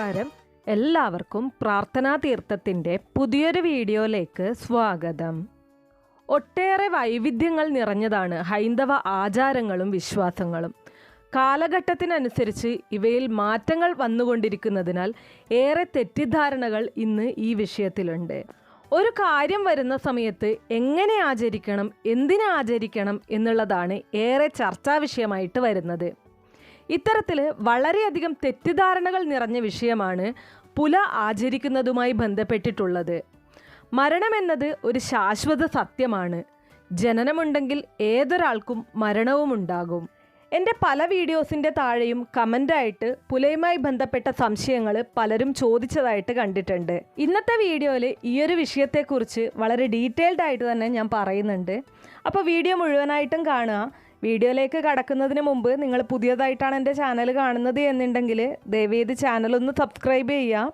നമസ്കാരം. എല്ലാവർക്കും പ്രാർത്ഥനാ തീർത്ഥത്തിന്റെ പുതിയൊരു വീഡിയോയിലേക്ക് സ്വാഗതം. ഒട്ടേറെ വൈവിധ്യങ്ങൾ നിറഞ്ഞതാണ് ഹൈന്ദവ ആചാരങ്ങളും വിശ്വാസങ്ങളും. കാലഘട്ടത്തിനനുസരിച്ച് ഇവയിൽ മാറ്റങ്ങൾ വന്നുകൊണ്ടിരിക്കുന്നതിനാൽ ഏറെ തെറ്റിദ്ധാരണകൾ ഇന്ന് ഈ വിഷയത്തിലുണ്ട്. ഒരു കാര്യം വരുന്ന സമയത്ത് എങ്ങനെ ആചരിക്കണം എന്തിനെ ആചരിക്കണം എന്നുള്ളതാണ് ഏറെ ചർച്ചാ വിഷയമായിട്ട് വരുന്നത്. ഇത്തരത്തിൽ വളരെയധികം തെറ്റിദ്ധാരണകൾ നിറഞ്ഞ വിഷയമാണ് പുല ആചരിക്കുന്നതുമായി ബന്ധപ്പെട്ടിട്ടുള്ളത്. മരണമെന്നത് ഒരു ശാശ്വത സത്യമാണ്. ജനനമുണ്ടെങ്കിൽ ഏതൊരാൾക്കും മരണവും ഉണ്ടാകും എന്റെ പല വീഡിയോസിന്റെ താഴെയും കമന്റായിട്ട് പുലയുമായി ബന്ധപ്പെട്ട സംശയങ്ങൾ പലരും ചോദിച്ചതായിട്ട് കണ്ടിട്ടുണ്ട്. ഇന്നത്തെ വീഡിയോയിൽ ഈ ഒരു വിഷയത്തെക്കുറിച്ച് വളരെ ഡീറ്റെയിൽഡ് ആയിട്ട് തന്നെ ഞാൻ പറയുന്നുണ്ട്. അപ്പോൾ വീഡിയോ മുഴുവനായിട്ടും കാണുക. വീഡിയോയിലേക്ക് കടക്കുന്നതിന് മുമ്പ് നിങ്ങൾ പുതിയതായിട്ടാണ് എന്റെ ചാനൽ കാണുന്നത് എന്നുണ്ടെങ്കിൽ ദയവേത് ചാനൽ ഒന്ന് സബ്സ്ക്രൈബ് ചെയ്യുക.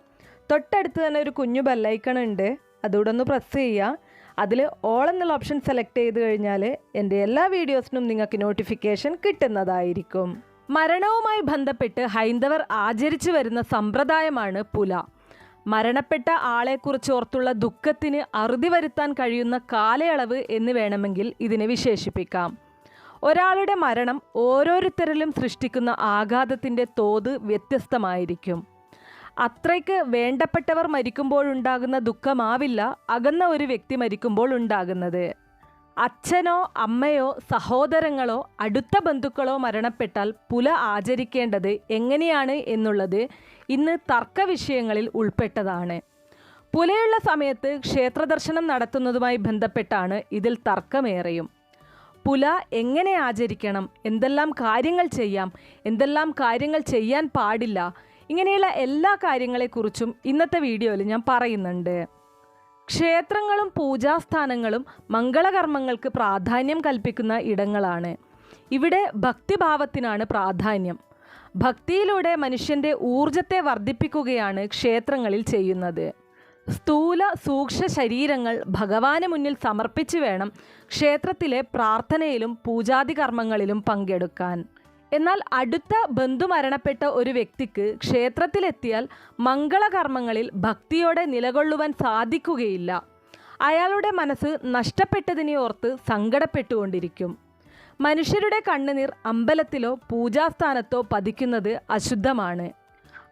തൊട്ടടുത്ത് തന്നെ ഒരു കുഞ്ഞു ബെല്ലൈക്കൺ ഉണ്ട്. അതുകൂടെ ഒന്ന് പ്രസ് ചെയ്യുക. അതിൽ ഓൾ എന്നുള്ള ഓപ്ഷൻ സെലക്ട് ചെയ്ത് കഴിഞ്ഞാൽ എന്റെ എല്ലാ വീഡിയോസിനും നിങ്ങൾക്ക് നോട്ടിഫിക്കേഷൻ കിട്ടുന്നതായിരിക്കും. മരണവുമായി ബന്ധപ്പെട്ട് ഹൈന്ദവർ ആചരിച്ചു വരുന്ന സമ്പ്രദായമാണ് പുല. മരണപ്പെട്ട ആളെക്കുറിച്ച് ഓർത്തുള്ള ദുഃഖത്തിന് അറുതി വരുത്താൻ കഴിയുന്ന കാലയളവ് എന്ന് വേണമെങ്കിൽ ഇതിനെ വിശേഷിപ്പിക്കാം. ഒരാളുടെ മരണം ഓരോരുത്തരിലും സൃഷ്ടിക്കുന്ന ആഘാതത്തിന്റെ തോത് വ്യത്യസ്തമായിരിക്കും. അത്രയ്ക്ക് വേണ്ടപ്പെട്ടവർ മരിക്കുമ്പോഴുണ്ടാകുന്ന ദുഃഖമാവില്ല അകന്ന ഒരു വ്യക്തി മരിക്കുമ്പോൾ ഉണ്ടാകുന്നത്. അച്ഛനോ അമ്മയോ സഹോദരങ്ങളോ അടുത്ത ബന്ധുക്കളോ മരണപ്പെട്ടാൽ പുല ആചരിക്കേണ്ടത് എങ്ങനെയാണ് എന്നുള്ളത് ഇന്ന് തർക്ക വിഷയങ്ങളിൽ ഉൾപ്പെട്ടതാണ്. പുലയുള്ള സമയത്ത് ക്ഷേത്രദർശനം നടത്തുന്നതുമായി ബന്ധപ്പെട്ടാണ് ഇതിൽ തർക്കമേറെയും. പുല എങ്ങനെ ആചരിക്കണം? എന്തെല്ലാം കാര്യങ്ങൾ ചെയ്യാം? എന്തെല്ലാം കാര്യങ്ങൾ ചെയ്യാൻ പാടില്ല? ഇങ്ങനെയുള്ള എല്ലാ കാര്യങ്ങളെക്കുറിച്ചും ഇന്നത്തെ വീഡിയോയിൽ ഞാൻ പറയുന്നുണ്ട്. ക്ഷേത്രങ്ങളും പൂജാസ്ഥാനങ്ങളും മംഗളകർമ്മങ്ങൾക്ക് പ്രാധാന്യം കൽപ്പിക്കുന്ന ഇടങ്ങളാണ്. ഇവിടെ ഭക്തിഭാവത്തിനാണ് പ്രാധാന്യം. ഭക്തിയിലൂടെ മനുഷ്യന്റെ ഊർജത്തെ വർദ്ധിപ്പിക്കുകയാണ് ക്ഷേത്രങ്ങളിൽ ചെയ്യുന്നത്. സ്ഥൂല സൂക്ഷ്മ ശരീരങ്ങൾ ഭഗവാന് മുന്നിൽ സമർപ്പിച്ചു വേണം ക്ഷേത്രത്തിലെ പ്രാർത്ഥനയിലും പൂജാതി കർമ്മങ്ങളിലും പങ്കെടുക്കാൻ. എന്നാൽ അടുത്ത ബന്ധു മരണപ്പെട്ട ഒരു വ്യക്തിക്ക് ക്ഷേത്രത്തിലെത്തിയാൽ മംഗളകർമ്മങ്ങളിൽ ഭക്തിയോടെ നിലകൊള്ളുവാൻ സാധിക്കുകയില്ല. അയാളുടെ മനസ്സ് നഷ്ടപ്പെട്ടതിനെ ഓർത്ത് സങ്കടപ്പെട്ടുകൊണ്ടിരിക്കും. മനുഷ്യരുടെ കണ്ണുനീർ അമ്പലത്തിലോ പൂജാസ്ഥാനത്തോ പതിക്കുന്നത് അശുദ്ധമാണ്.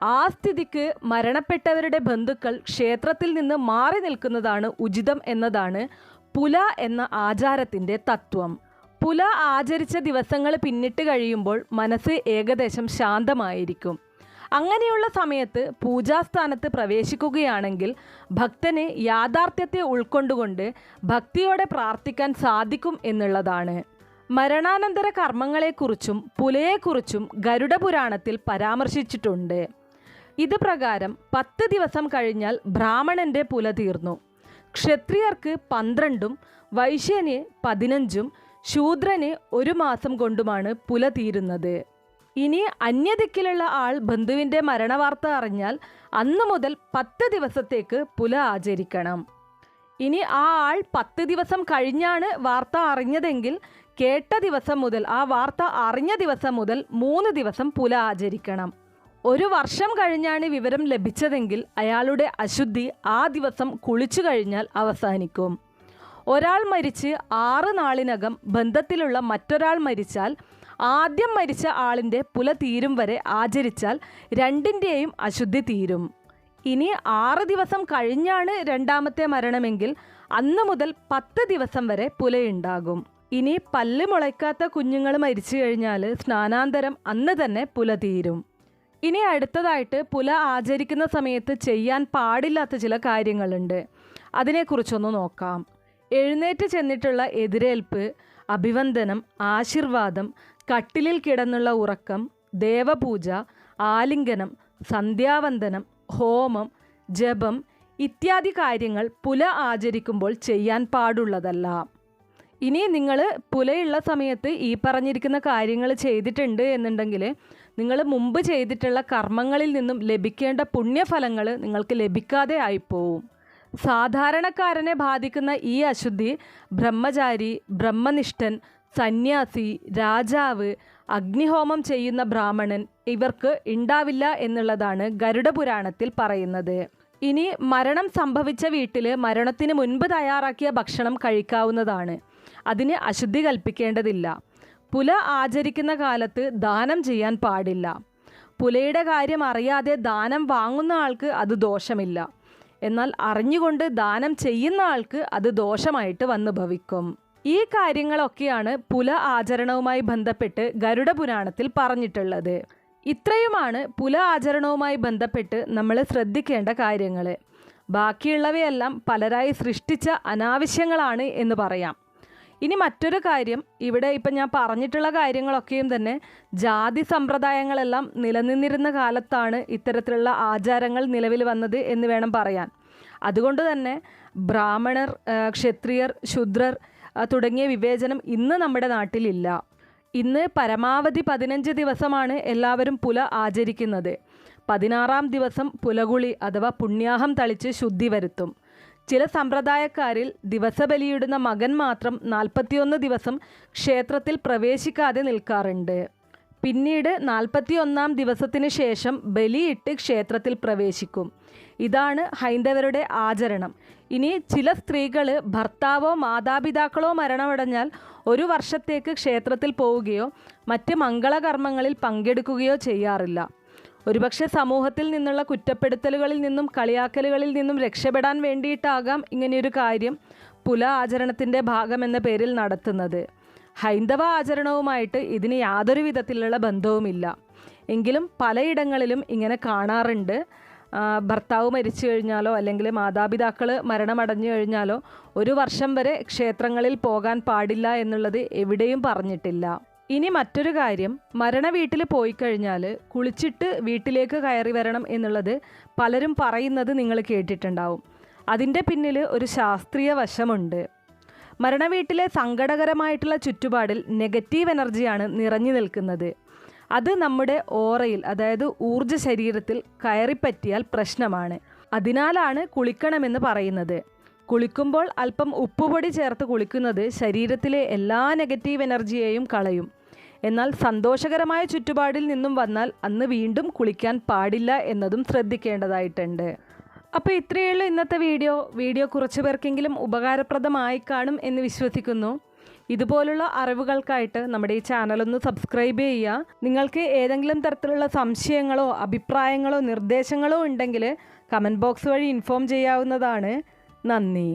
ആ സ്ഥിതിക്ക് മരണപ്പെട്ടവരുടെ ബന്ധുക്കൾ ക്ഷേത്രത്തിൽ നിന്ന് മാറി നിൽക്കുന്നതാണ് ഉചിതം എന്നതാണ് പുല എന്ന ആചാരത്തിന്റെ തത്വം. പുല ആചരിച്ച ദിവസങ്ങൾ പിന്നിട്ട് കഴിയുമ്പോൾ മനസ്സ് ഏകദേശം ശാന്തമായിരിക്കും. അങ്ങനെയുള്ള സമയത്ത് പൂജാസ്ഥാനത്ത് പ്രവേശിക്കുകയാണെങ്കിൽ ഭക്തന് യാഥാർത്ഥ്യത്തെ ഉൾക്കൊണ്ടുകൊണ്ട് ഭക്തിയോടെ പ്രാർത്ഥിക്കാൻ സാധിക്കും എന്നുള്ളതാണ്. മരണാനന്തര കർമ്മങ്ങളെക്കുറിച്ചും പുലയെക്കുറിച്ചും ഗരുഡപുരാണത്തിൽ പരാമർശിച്ചിട്ടുണ്ട്. ഇത് പ്രകാരം പത്ത് ദിവസം കഴിഞ്ഞാൽ ബ്രാഹ്മണന്റെ പുല തീർന്നു. ക്ഷത്രിയർക്ക് പന്ത്രണ്ടും വൈശ്യന് പതിനഞ്ചും ശൂദ്രന് ഒരു മാസം കൊണ്ടുമാണ് പുല തീരുന്നത്. ഇനി അന്യദിക്കിലുള്ള ആൾ ബന്ധുവിന്റെ മരണവാർത്ത അറിഞ്ഞാൽ അന്നു മുതൽ പത്ത് ദിവസത്തേക്ക് പുല ആചരിക്കണം. ഇനി ആ ആൾ പത്ത് ദിവസം കഴിഞ്ഞാണ് വാർത്ത അറിഞ്ഞതെങ്കിൽ കേട്ട ദിവസം മുതൽ ആ വാർത്ത അറിഞ്ഞ ദിവസം മുതൽ മൂന്ന് ദിവസം പുല ആചരിക്കണം. ഒരു വർഷം കഴിഞ്ഞാണ് വിവരം ലഭിച്ചതെങ്കിൽ അയാളുടെ അശുദ്ധി ആ ദിവസം കുളിച്ചു കഴിഞ്ഞാൽ അവസാനിക്കും. ഒരാൾ മരിച്ച് ആറ് നാളിനകം ബന്ധത്തിലുള്ള മറ്റൊരാൾ മരിച്ചാൽ ആദ്യം മരിച്ച ആളിന്റെ പുല തീരും വരെ ആചരിച്ചാൽ രണ്ടിന്റെയും അശുദ്ധി തീരും. ഇനി ആറ് ദിവസം കഴിഞ്ഞാണ് രണ്ടാമത്തെ മരണമെങ്കിൽ അന്ന് മുതൽ പത്ത് ദിവസം വരെ പുലയുണ്ടാകും. ഇനി പല്ല് മുളയ്ക്കാത്ത കുഞ്ഞുങ്ങൾ മരിച്ചു കഴിഞ്ഞാൽ സ്നാനാന്തരം അന്ന് തന്നെ പുല തീരും. ഇനി അടുത്തതായിട്ട് പുല ആചരിക്കുന്ന സമയത്ത് ചെയ്യാൻ പാടില്ലാത്ത ചില കാര്യങ്ങളുണ്ട്. അതിനെക്കുറിച്ചൊന്ന് നോക്കാം. എഴുന്നേറ്റ് ചെന്നിട്ടുള്ള എതിരേൽപ്പ് അഭിവന്ദനം ആശീർവാദം കട്ടിലിൽ കിടന്നുള്ള ഉറക്കം ദേവപൂജ ആലിംഗനം സന്ധ്യാവന്ദനം ഹോമം ജപം ഇത്യാദി കാര്യങ്ങൾ പുല ആചരിക്കുമ്പോൾ ചെയ്യാൻ പാടുള്ളതല്ല. ഇനി നിങ്ങൾ പുലയുള്ള സമയത്ത് ഈ പറഞ്ഞിരിക്കുന്ന കാര്യങ്ങൾ ചെയ്തിട്ടുണ്ട് എന്നുണ്ടെങ്കിൽ നിങ്ങൾ മുമ്പ് ചെയ്തിട്ടുള്ള കർമ്മങ്ങളിൽ നിന്നും ലഭിക്കേണ്ട പുണ്യഫലങ്ങൾ നിങ്ങൾക്ക് ലഭിക്കാതെ ആയിപ്പോവും. സാധാരണക്കാരനെ ബാധിക്കുന്ന ഈ അശുദ്ധി ബ്രഹ്മചാരി ബ്രഹ്മനിഷ്ഠൻ സന്യാസി രാജാവ് അഗ്നിഹോമം ചെയ്യുന്ന ബ്രാഹ്മണൻ ഇവർക്ക് ഉണ്ടാവില്ല എന്നുള്ളതാണ് ഗരുഡ പുരാണത്തിൽ പറയുന്നത്. ഇനി മരണം സംഭവിച്ച വീട്ടിൽ മരണത്തിന് മുൻപ് തയ്യാറാക്കിയ ഭക്ഷണം കഴിക്കാവുന്നതാണ്. അതിന് അശുദ്ധി കൽപ്പിക്കേണ്ടതില്ല. പുല ആചരിക്കുന്ന കാലത്ത് ദാനം ചെയ്യാൻ പാടില്ല. പുലയുടെ കാര്യം അറിയാതെ ദാനം വാങ്ങുന്ന ആൾക്ക് അത് ദോഷമില്ല. എന്നാൽ അറിഞ്ഞുകൊണ്ട് ദാനം ചെയ്യുന്ന ആൾക്ക് അത് ദോഷമായിട്ട് വന്നു ഭവിക്കും. ഈ കാര്യങ്ങളൊക്കെയാണ് പുല ആചരണവുമായി ബന്ധപ്പെട്ട് ഗരുഡ പുരാണത്തിൽ പറഞ്ഞിട്ടുള്ളത്. ഇത്രയുമാണ് പുല ആചരണവുമായി ബന്ധപ്പെട്ട് നമ്മൾ ശ്രദ്ധിക്കേണ്ട കാര്യങ്ങൾ ബാക്കിയുള്ളവയെല്ലാം പലരായി സൃഷ്ടിച്ച അനാവശ്യങ്ങളാണ് എന്ന് പറയാം. ഇനി മറ്റൊരു കാര്യം ഇവിടെ ഇപ്പം ഞാൻ പറഞ്ഞിട്ടുള്ള കാര്യങ്ങളൊക്കെയും തന്നെ ജാതി സമ്പ്രദായങ്ങളെല്ലാം നിലനിന്നിരുന്ന കാലത്താണ് ഇത്തരത്തിലുള്ള ആചാരങ്ങൾ നിലവിൽ വന്നത് എന്ന് വേണം പറയാൻ. അതുകൊണ്ട് തന്നെ ബ്രാഹ്മണർ ക്ഷത്രിയർ ശുദ്രർ തുടങ്ങിയ വിവേചനം ഇന്ന് നമ്മുടെ നാട്ടിലില്ല. ഇന്ന് പരമാവധി പതിനഞ്ച് ദിവസമാണ് എല്ലാവരും പുല ആചരിക്കുന്നത്. പതിനാറാം ദിവസം പുലകുളി അഥവാ പുണ്യാഹം തളിച്ച് ശുദ്ധി വരുത്തും. ചില സമ്പ്രദായക്കാരിൽ ദിവസബലിയിടുന്ന മകൻ മാത്രം നാൽപ്പത്തിയൊന്ന് ദിവസം ക്ഷേത്രത്തിൽ പ്രവേശിക്കാതെ നിൽക്കാറുണ്ട്. പിന്നീട് നാൽപ്പത്തിയൊന്നാം ദിവസത്തിന് ശേഷം ബലിയിട്ട് ക്ഷേത്രത്തിൽ പ്രവേശിക്കും. ഇതാണ് ഹൈന്ദവരുടെ ആചരണം. ഇനി ചില സ്ത്രീകൾ ഭർത്താവോ മാതാപിതാക്കളോ മരണമടഞ്ഞാൽ ഒരു വർഷത്തേക്ക് ക്ഷേത്രത്തിൽ പോവുകയോ മറ്റ് മംഗളകർമ്മങ്ങളിൽ പങ്കെടുക്കുകയോ ചെയ്യാറില്ല. ഒരുപക്ഷെ സമൂഹത്തിൽ നിന്നുള്ള കുറ്റപ്പെടുത്തലുകളിൽ നിന്നും കളിയാക്കലുകളിൽ നിന്നും രക്ഷപ്പെടാൻ വേണ്ടിയിട്ടാകാം ഇങ്ങനെയൊരു കാര്യം പുല ആചരണത്തിന്റെ ഭാഗമെന്ന പേരിൽ നടത്തുന്നത്. ഹൈന്ദവ ആചരണവുമായിട്ട് ഇതിന് യാതൊരു വിധത്തിലുള്ള ബന്ധവുമില്ല. എങ്കിലും പലയിടങ്ങളിലും ഇങ്ങനെ കാണാറുണ്ട്. ഭർത്താവ് മരിച്ചു കഴിഞ്ഞാലോ അല്ലെങ്കിൽ മാതാപിതാക്കൾ മരണമടഞ്ഞു കഴിഞ്ഞാലോ ഒരു വർഷം വരെ ക്ഷേത്രങ്ങളിൽ പോകാൻ പാടില്ല എന്നുള്ളത് എവിടെയും പറഞ്ഞിട്ടില്ല. ഇനി മറ്റൊരു കാര്യം മരണ വീട്ടിൽ പോയി കഴിഞ്ഞാൽ കുളിച്ചിട്ട് വീട്ടിലേക്ക് കയറി വരണം എന്നുള്ളത് പലരും പറയുന്നത് നിങ്ങൾ കേട്ടിട്ടുണ്ടാവും. അതിന്റെ പിന്നിൽ ഒരു ശാസ്ത്രീയ വശമുണ്ട്. മരണ വീട്ടിലെ സങ്കടകരമായിട്ടുള്ള ചുറ്റുപാടിൽ നെഗറ്റീവ് എനർജിയാണ് നിറഞ്ഞു നിൽക്കുന്നത്. അത് നമ്മുടെ ഓറയിൽ അതായത് ഊർജ ശരീരത്തിൽ കയറിപ്പറ്റിയാൽ പ്രശ്നമാണ്. അതിനാലാണ് കുളിക്കണമെന്ന് പറയുന്നത്. കുളിക്കുമ്പോൾ അല്പം ഉപ്പുപൊടി ചേർത്ത് കുളിക്കുന്നത് ശരീരത്തിലെ എല്ലാ നെഗറ്റീവ് എനർജിയെയും കളയും. എന്നാൽ സന്തോഷകരമായ ചുറ്റുപാടിൽ നിന്നും വന്നാൽ അന്ന് വീണ്ടും കുളിക്കാൻ പാടില്ല എന്നതും ശ്രദ്ധിക്കേണ്ടതായിട്ടുണ്ട്. അപ്പോൾ ഇത്രയുള്ള ഇന്നത്തെ വീഡിയോ. വീഡിയോ കുറച്ച് പേർക്കെങ്കിലും ഉപകാരപ്രദമായി കാണും എന്ന് വിശ്വസിക്കുന്നു. ഇതുപോലുള്ള അറിവുകൾക്കായിട്ട് നമ്മുടെ ഈ ചാനലൊന്ന് സബ്സ്ക്രൈബ് ചെയ്യുക. നിങ്ങൾക്ക് ഏതെങ്കിലും തരത്തിലുള്ള സംശയങ്ങളോ അഭിപ്രായങ്ങളോ നിർദ്ദേശങ്ങളോ ഉണ്ടെങ്കിൽ കമന്റ് ബോക്സ് വഴി ഇൻഫോം ചെയ്യാവുന്നതാണ്. നന്ദി.